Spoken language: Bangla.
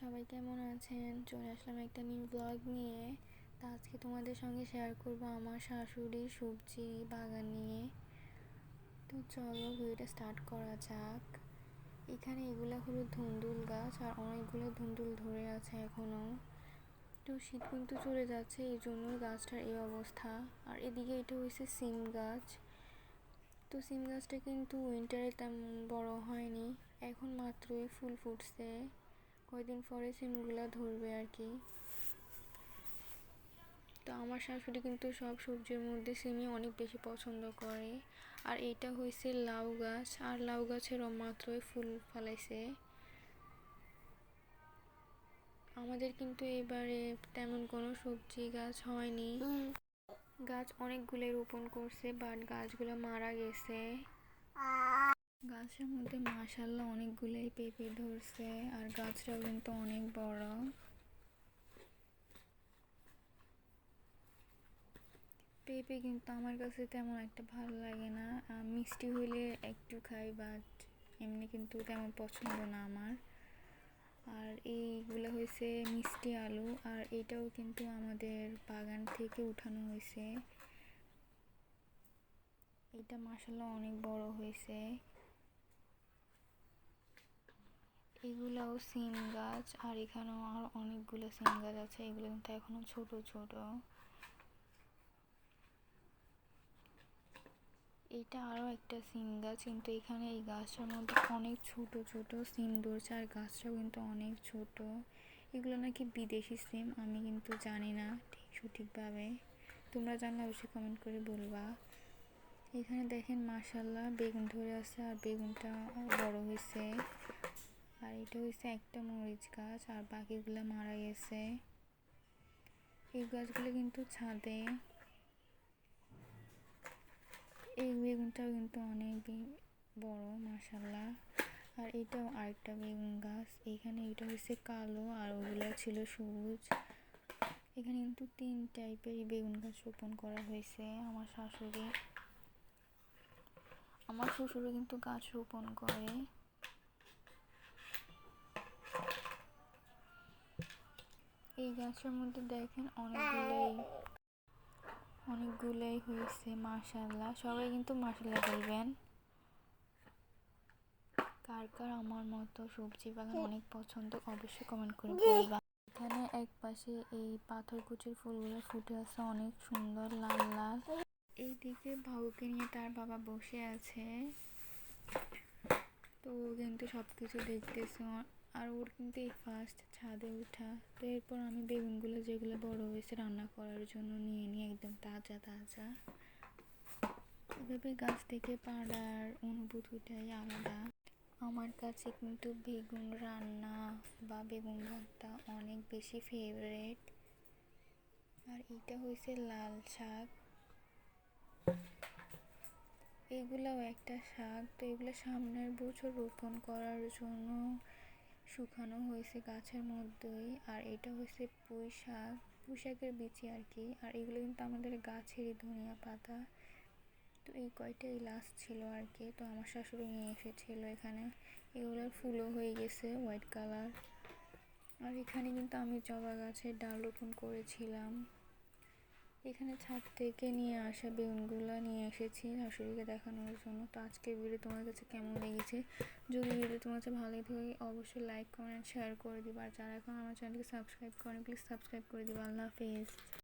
সবাই কেমন আছেন? চলে আসলাম একটা নিউ ব্লগ নিয়ে। তা আজকে তোমাদের সঙ্গে শেয়ার করব আমার শাশুড়ির সবজি বাগান নিয়ে। তো চলো ভিডিওটা স্টার্ট করা যাক। এখানে এগুলো হলো ধুন্দুল গাছ আর অনেকগুলো ধুন্দুল ধরে আছে এখনও তো শীত কিন্তু চলে যাচ্ছে, এই জন্যই গাছটার এই অবস্থা। আর এদিকে এটা হয়েছে সিম গাছ। তো সিম গাছটা কিন্তু উইন্টারে তেমন বড় হয়নি। এখন মাত্রই ফুল ফুটছে। কয়দিন পরে সিমগুলো ধরবে আর কি। তো আমার শাশুড়ি কিন্তু সব সবজির মধ্যে সিমই অনেক বেশি পছন্দ করে। আর এটা হয়েছে লাউ গাছ। আর লাউ গাছেরও মাত্রই ফুল ফলাইছে। আমাদের কিন্তু এবারে তেমন কোনো সবজি গাছ হয়নি। গাছ অনেকগুলো রোপণ করছে বাট গাছগুলো মারা গেছে। গাছের মধ্যে মাশাল্লাহ অনেকগুলোই পেঁপে ধরছে, আর গাছটাও কিন্তু অনেক বড়। পেঁপে কিন্তু আমার কাছে তেমন একটা ভালো লাগে না। মিষ্টি হইলে একটু খাই বাট এমনি কিন্তু তেমন পছন্দ না আমার। আর এইগুলো হয়েছে মিষ্টি আলু, আর এটাও কিন্তু আমাদের বাগান থেকে উঠানো হয়েছে। এটা মাসাল্লাহ অনেক বড় হয়েছে। এগুলাও সিম গাছ, আর এখানেও আর অনেকগুলো সিম গাছ আছে। এগুলো কিন্তু এখনও ছোট ছোট। এটা আরও একটা সিম গাছ, কিন্তু এখানে এই গাছটার মধ্যে অনেক ছোট ছোট সিম ধরছে, আর গাছটাও কিন্তু অনেক ছোট। এগুলো নাকি বিদেশি সিম, আমি কিন্তু জানি না ঠিক সঠিকভাবে। তোমরা জানলে অবশ্যই কমেন্ট করে বলবা। এখানে দেখেন মাশাল্লাহ বেগুন ধরে আছে, আর বেগুনটা বড় হয়েছে। আর এটা হয়েছে একটা মরিচ গাছ, আর বাকিগুলো মারা গেছে। এই গাছগুলো কিন্তু ছাদে এই বেগুনটাও কিন্তু অনেক বড় মাশাল্লাহ আর এটাও আরেকটা বেগুন গাছ। এখানে এটা হচ্ছে কালো আর ওগুলো ছিল সবুজ। এখানে কিন্তু তিন টাইপের বেগুন গাছ রোপণ করা হয়েছে আমার শাশুড়ি। আমার শ্বশুরও কিন্তু গাছ রোপণ করে। এই গাছের মধ্যে দেখেন অনেকগুলোই অনেকগুলোই হয়েছে মাশাল্লাহ সবাই কিন্তু মার্শাল্লাহ বলবেন। কার কার আমার মতো সবজি বাগান অনেক পছন্দ অবশ্যই কমেন্ট করে বলবা। এখানে এক পাশে এই পাথরকুচির ফুলগুলো ফুটে আছে অনেক সুন্দর লাল লাল। এইদিকে ভাউকে নিয়ে তার বাবা বসে আছে। তো কিন্তু সব কিছু দেখতেছে আর ওর কিন্তু এই ফার্স্ট ছাদে ওঠা তো এরপর আমি বেগুনগুলো যেগুলো বড় হয়েছে রান্না করার জন্য নিয়ে নিই একদম তাজা তাজা। এভাবে গাছ থেকে পাড়ার অনুভূতিটাই আলাদা। আমার কাছে কিন্তু বেগুন রান্না বা বেগুন ভর্তা অনেক বেশি ফেভারেট আর এটা হয়েছে লাল শাক। এগুলাও একটা শাক। তো এগুলো সামনের বছর রোপণ করার জন্য শুকানো হয়েছে গাছের মধ্যেই, আর এটা হচ্ছে পুঁই শাক পুঁই শাকের বিচি আর কি, আর এগুলো কিন্তু আমাদের গাছেরই ধনিয়া পাতা। তো এই কয়টাই লাস্ট ছিল আর কি, তো আমার শাশুড়ি নিয়ে এসেছিল এখানে। এগুলোর ফুলও হয়ে গেছে হোয়াইট কালার আর এখানে কিন্তু আমি জবা গাছের ডাল রোপণ করেছিলাম। এখানে ছাদ থেকে নিয়ে আসা বেগুনগুলো নিয়ে এসেছি শাশুড়িকে দেখানোর জন্য। তো আজকের ভিডিও তোমার কাছে কেমন লেগেছে? যদি ভিডিও তোমার কাছে ভালোই লাগে অবশ্যই লাইক কমেন্ট শেয়ার করে দিবা। আর যারা এখন আমার চ্যানেলকে সাবস্ক্রাইব করেন প্লিজ সাবস্ক্রাইব করে দিবা। আল্লাহ হাফেজ।